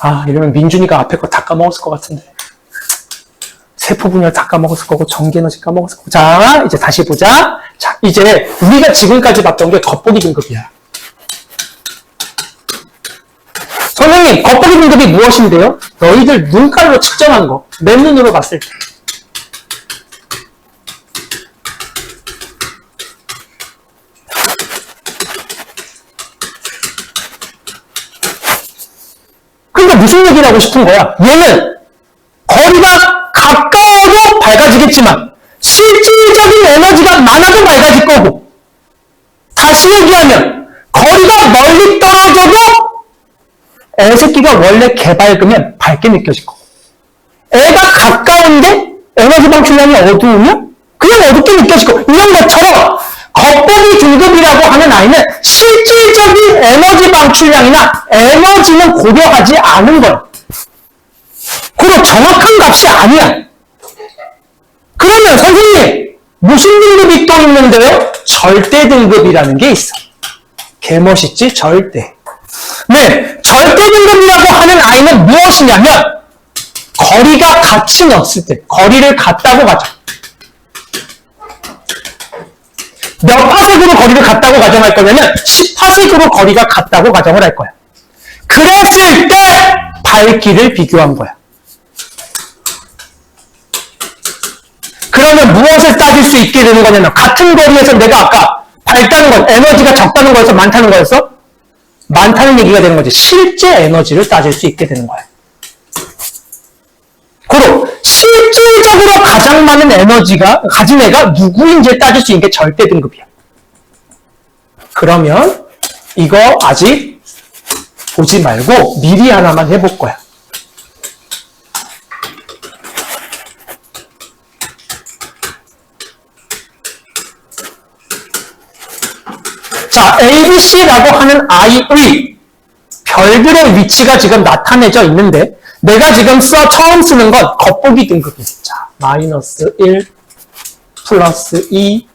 아, 이러면 민준이가 앞에 거 다 까먹었을 것 같은데. 세포 분열 다 까먹었을 거고, 전기에너지 까먹었을 거고. 자, 이제 다시 보자. 자, 이제 우리가 지금까지 봤던 게 겉보기 등급이야. 선생님, 겉보기 등급이 무엇인데요? 너희들 눈깔로 측정한 거. 맨눈으로 봤을 때. 그러니까 무슨 얘기를 하고 싶은 거야? 얘는 거리가 가까워도 밝아지겠지만 실질적인 에너지가 많아도 밝아질 거고 다시 얘기하면 거리가 멀리 떨어져도 애새끼가 원래 개밝으면 밝게 느껴질 거고 애가 가까운데 에너지 방출량이 어두우면 그냥 어둡게 느껴질 거고 이런 것처럼 겉보기 등급이라고 하는 아이는 실질적인 에너지 방출량이나 에너지는 고려하지 않은 거야. 그리고 정확한 값이 아니야. 그러면 선생님 무슨 등급이 또 있는데요? 절대 등급이라는 게 있어. 개멋있지? 절대. 네, 절대 등급이라고 하는 아이는 무엇이냐면 거리가 같이 넣었을 때 거리를 같다고 가져. 몇 파색으로 거리를 같다고 가정할 거냐면 10파색으로 거리가 같다고 가정을 할 거야. 그랬을 때 밝기를 비교한 거야. 그러면 무엇을 따질 수 있게 되는 거냐면 같은 거리에서 내가 아까 밝다는 건 에너지가 적다는 거였어 많다는 거였어? 많다는 얘기가 되는 거지. 실제 에너지를 따질 수 있게 되는 거야. 그리고 실질적으로 가장 많은 에너지가 가진 애가 누구인지 따질 수 있는 게 절대 등급이야. 그러면 이거 아직 보지 말고 미리 하나만 해볼 거야. 자, ABC라고 하는 I의 별들의 위치가 지금 나타내져 있는데 내가 지금 써 처음 쓰는 건 겉보기 등급이야. 자, 마이너스 1 플러스 2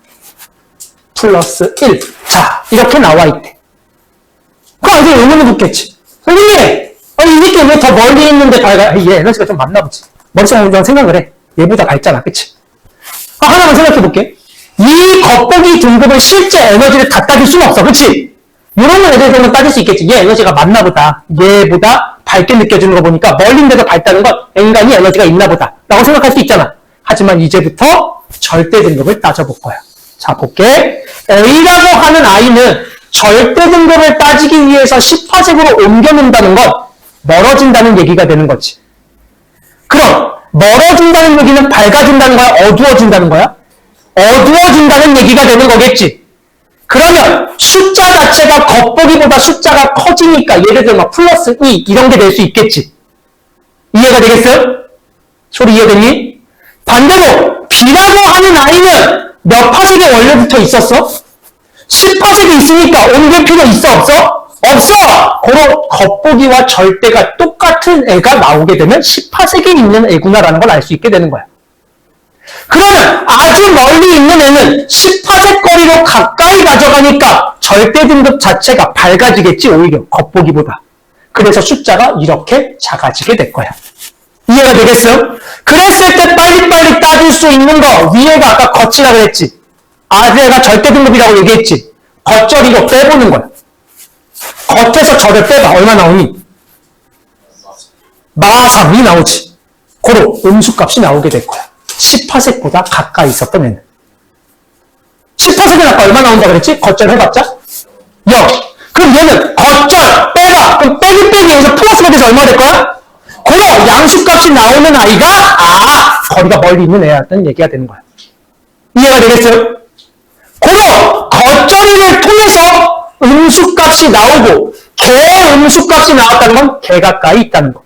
플러스 1. 자, 이렇게 나와 있대. 그럼 이제 의문을 묻겠지. 선생님, 아니, 이 새끼 왜더 멀리 있는데 밝아? 얘 에너지가 좀 많나 보지. 머릿속으로 좀 생각을 해. 얘보다 밝잖아. 그치? 아, 하나만 생각해 볼게. 이 겉보기 등급을 실제 에너지를 다 따질 수는 없어. 그치? 이런 거에 대해서는 따질 수 있겠지. 얘 에너지가 많나 보다. 얘보다 밝게 느껴지는 거 보니까 멀린데도 밝다는 건 인간이 에너지가 있나 보다. 라고 생각할 수 있잖아. 하지만 이제부터 절대 등급을 따져볼 거야. 자, 볼게. A라고 하는 아이는 절대 등급을 따지기 위해서 10파색으로 옮겨놓는다는 건 멀어진다는 얘기가 되는 거지. 그럼 멀어진다는 얘기는 밝아진다는 거야? 어두워진다는 거야? 어두워진다는 얘기가 되는 거겠지. 그러면 숫자 자체가 겉보기보다 숫자가 커지니까 예를 들어 막 플러스 2 이런 게 될 수 있겠지. 이해가 되겠어요? 소리 이해되니? 반대로 B라고 하는 아이는 몇 파색에 원래부터 있었어? 10파색이 있으니까 옮길 필요 있어 없어? 없어! 그로 겉보기와 절대가 똑같은 애가 나오게 되면 10파색에 있는 애구나라는 걸 알 수 있게 되는 거야. 그러면 아주 멀리 있는 애는 10파색 거리로 가까이 가져가니까 절대 등급 자체가 밝아지겠지 오히려 겉보기보다. 그래서 숫자가 이렇게 작아지게 될 거야. 이해가 되겠어요? 그랬을 때 빨리빨리 따질 수 있는 거 위에가 아까 겉이라 그랬지. 아래가 절대 등급이라고 얘기했지. 겉절이로 빼보는 거야. 겉에서 절을 빼봐. 얼마 나오니? 마삼이 나오지. 고로 음수값이 나오게 될 거야. 10파색보다 가까이 있었던 애는. 10파색은 아까 얼마 나온다 그랬지? 겉절 해봤자? 0. 그럼 얘는 겉절 빼봐. 그럼 빼기 빼기 여기서 플러스가 돼서 얼마 될 거야? 고로 양수값이 나오는 아이가 아 거리가 멀리 있는 애였다는 얘기가 되는 거야. 이해가 되겠어요? 고로 겉절이를 통해서 음수값이 나오고 개 음수값이 나왔다는 건 개 가까이 있다는 거.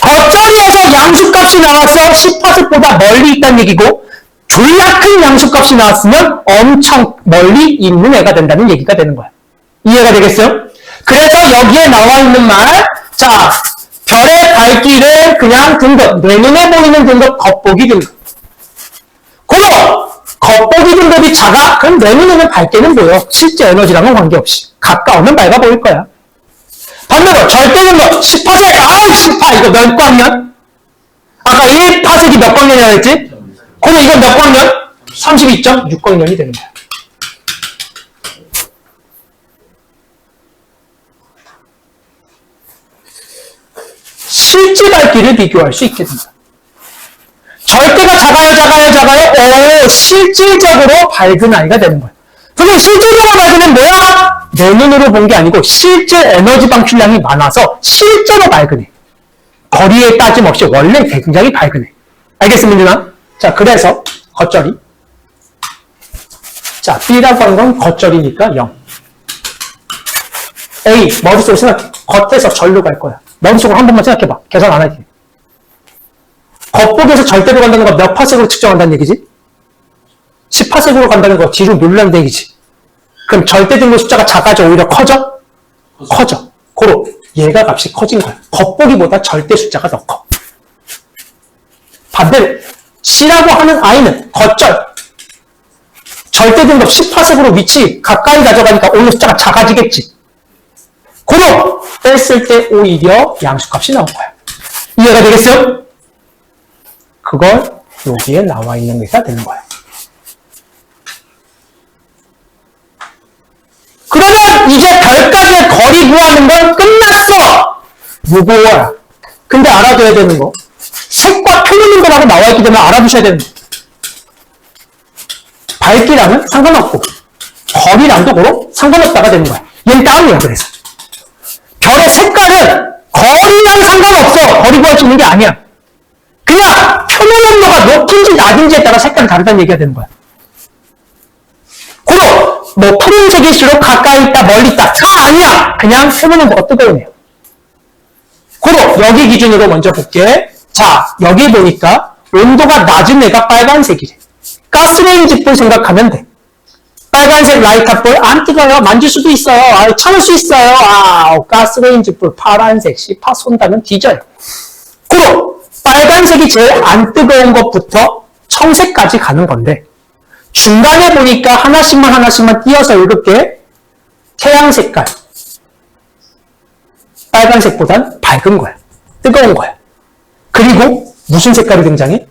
겉절이에서 양수값이 나왔어 10파set보다 멀리 있다는 얘기고 졸라 큰 양수값이 나왔으면 엄청 멀리 있는 애가 된다는 얘기가 되는 거야. 이해가 되겠어요? 그래서 여기에 나와 있는 말, 자, 별의 밝기를 그냥 등급, 내 눈에 보이는 등급, 겉보기 등급. 고로 겉보기 등급이 작아? 그럼 내 눈에는 밝게는 보여. 실제 에너지랑은 관계없이. 가까우면 밝아 보일 거야. 반대로 절대등급 10파색, 아우 10파 이거 몇 광년? 아까 1파색이 몇 광년이라고 했지? 그럼 이건 몇 광년? 32.6광년이 되는 거야. 실제 밝기를 비교할 수 있게 된다. 절대가 작아요, 작아요, 작아요. 오, 실질적으로 밝은 아이가 되는 거야. 그럼 실질적으로 밝은 애는 뭐야? 내 눈으로 본 게 아니고 실제 에너지 방출량이 많아서 실제로 밝은 애. 거리에 따짐 없이 원래 굉장히 밝은 애. 알겠습니까? 자, 그래서 겉절이. 자, B라고 하는 건 겉절이니까 0. A, 머릿속으로 생각해. 겉에서 절로 갈 거야. 머릿속으로 한 번만 생각해봐. 계산 안 할게. 겉보기에서 절대로 간다는 건 몇 파색으로 측정한다는 얘기지? 10파색으로 간다는 거 뒤로 눌러는 얘기지. 그럼 절대 등급 숫자가 작아져 오히려 커져? 커져. 고로 얘가 값이 커진 거야. 겉보기보다 절대 숫자가 더 커. 반대로 C라고 하는 아이는 겉절 절대 등급 10파색으로 위치 가까이 가져가니까 오히려 숫자가 작아지겠지. 고로 뺐을 때 오히려 양수값이 나온 거야. 이해가 되겠어요? 그걸 여기에 나와 있는 게가 되는 거야. 그러면 이제 별까지의 거리 구하는 건 끝났어! 무거워요. 근데 알아둬야 되는 거. 색과 표현인 거라고 나와 있기 때문에 알아두셔야 되는 거. 밝기랑은 상관없고, 거리랑도 고로 상관없다가 되는 거야. 얘는 다음이야, 그래서. 별의 색깔은 거리랑 상관없어. 거리 구할 수 있는 게 아니야. 그냥 표면 온도가 높은지 낮은지에 따라 색깔이 다르다는 얘기가 되는 거야. 고로 뭐 푸른색일수록 가까이 있다 멀리 있다 아 아니야 그냥 표면 온도가 뜨거우네요. 고로 여기 기준으로 먼저 볼게. 자 여기 보니까 온도가 낮은 애가 빨간색이래. 가스레인지 불 생각하면 돼. 빨간색 라이터 불안 뜨거워요. 만질 수도 있어요. 아, 참을 수 있어요. 아, 가스레인지 불 파란색 시파 손다면 뒤져요. 고로 빨간색이 제일 안 뜨거운 것부터 청색까지 가는 건데 중간에 보니까 하나씩만 하나씩만 띄어서 이렇게 태양 색깔 빨간색보단 밝은 거야. 뜨거운 거야. 그리고 무슨 색깔이 등장해?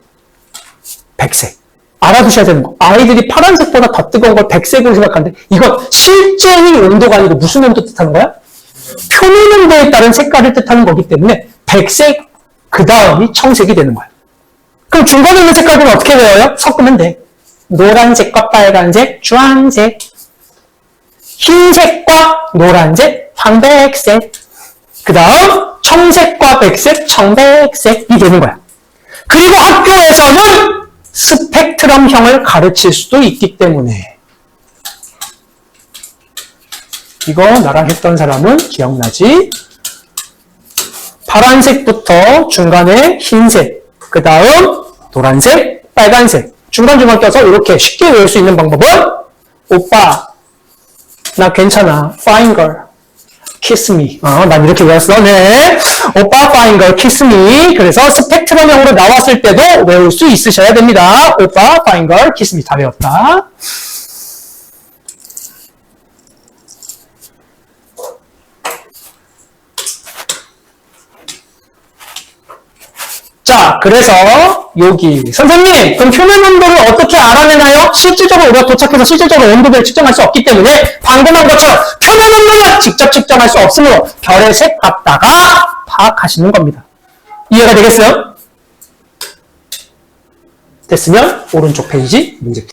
백색. 알아두셔야 되는 거. 아이들이 파란색보다 더 뜨거운 걸 백색으로 생각하는데 이건 실제의 온도가 아니고 무슨 온도 뜻하는 거야? 표면 온도에 따른 색깔을 뜻하는 거기 때문에 백색 그 다음이 청색이 되는 거야. 그럼 중간에 있는 색깔들은 어떻게 외워요? 섞으면 돼. 노란색과 빨간색, 주황색, 흰색과 노란색, 황백색. 그 다음 청색과 백색, 청백색이 되는 거야. 그리고 학교에서는 스펙트럼형을 가르칠 수도 있기 때문에 이거 나랑 했던 사람은 기억나지? 파란색부터 중간에 흰색, 그 다음 노란색, 빨간색 중간중간 껴서 이렇게 쉽게 외울 수 있는 방법은 오빠 나 괜찮아. Fine girl. Kiss me. 어, 난 이렇게 외웠어. 네. 오빠 fine girl. Kiss me. 그래서 스펙트럼형으로 나왔을 때도 외울 수 있으셔야 됩니다. 오빠 fine girl. Kiss me. 다 외웠다. 자, 그래서 여기 선생님, 그럼 표면 온도를 어떻게 알아내나요? 실질적으로 우리가 도착해서 실질적으로 온도를 측정할 수 없기 때문에 방금 한 것처럼 표면 온도는 직접 측정할 수 없으므로 별의 색 갖다가 파악하시는 겁니다. 이해가 되겠어요? 됐으면 오른쪽 페이지 문제